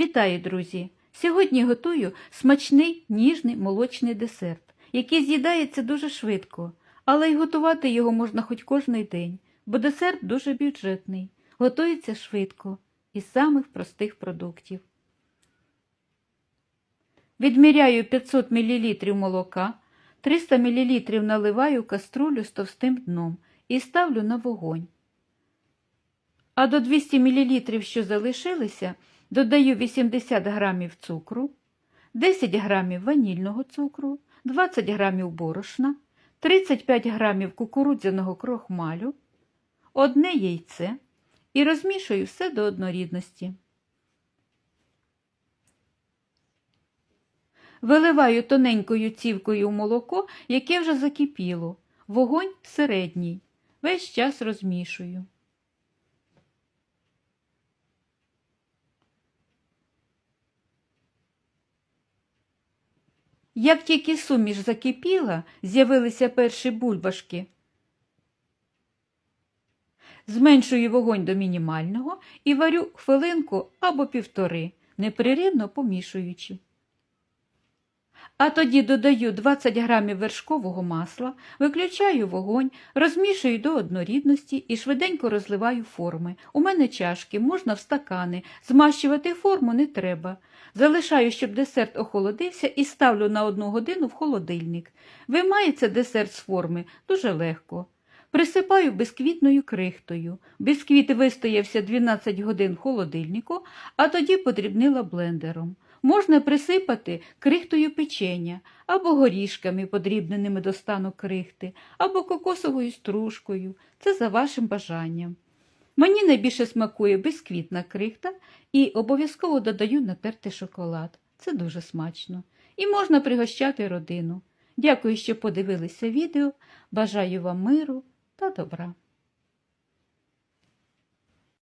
Вітаю, друзі! Сьогодні готую смачний ніжний молочний десерт, який з'їдається дуже швидко, але й готувати його можна хоч кожний день, бо десерт дуже бюджетний, готується швидко із самих простих продуктів. Відміряю 500 мл молока, 300 мл наливаю каструлю з товстим дном і ставлю на вогонь. А до 200 мл, що залишилися, додаю 80 г цукру, 10 г ванільного цукру, 20 г борошна, 35 г кукурудзяного крохмалю, одне яйце і розмішую все до однорідності. Виливаю тоненькою цівкою молоко, яке вже закипіло, вогонь середній. Весь час розмішую. Як тільки суміш закипіла, з'явилися перші бульбашки. Зменшую вогонь до мінімального і варю хвилинку або півтори, непреривно помішуючи. А тоді додаю 20 грамів вершкового масла, виключаю вогонь, розмішую до однорідності і швиденько розливаю форми. У мене чашки, можна в стакани, змащувати форму не треба. Залишаю, щоб десерт охолодився і ставлю на одну годину в холодильник. Виймається десерт з форми дуже легко. Присипаю бисквітною крихтою. Бісквіт вистоявся 12 годин в холодильнику, а тоді подрібнила блендером. Можна присипати крихтою печення, або горішками, подрібненими до стану крихти, або кокосовою стружкою. Це за вашим бажанням. Мені найбільше смакує бисквітна крихта і обов'язково додаю натертий шоколад. Це дуже смачно. І можна пригощати родину. Дякую, що подивилися відео. Бажаю вам миру та добра.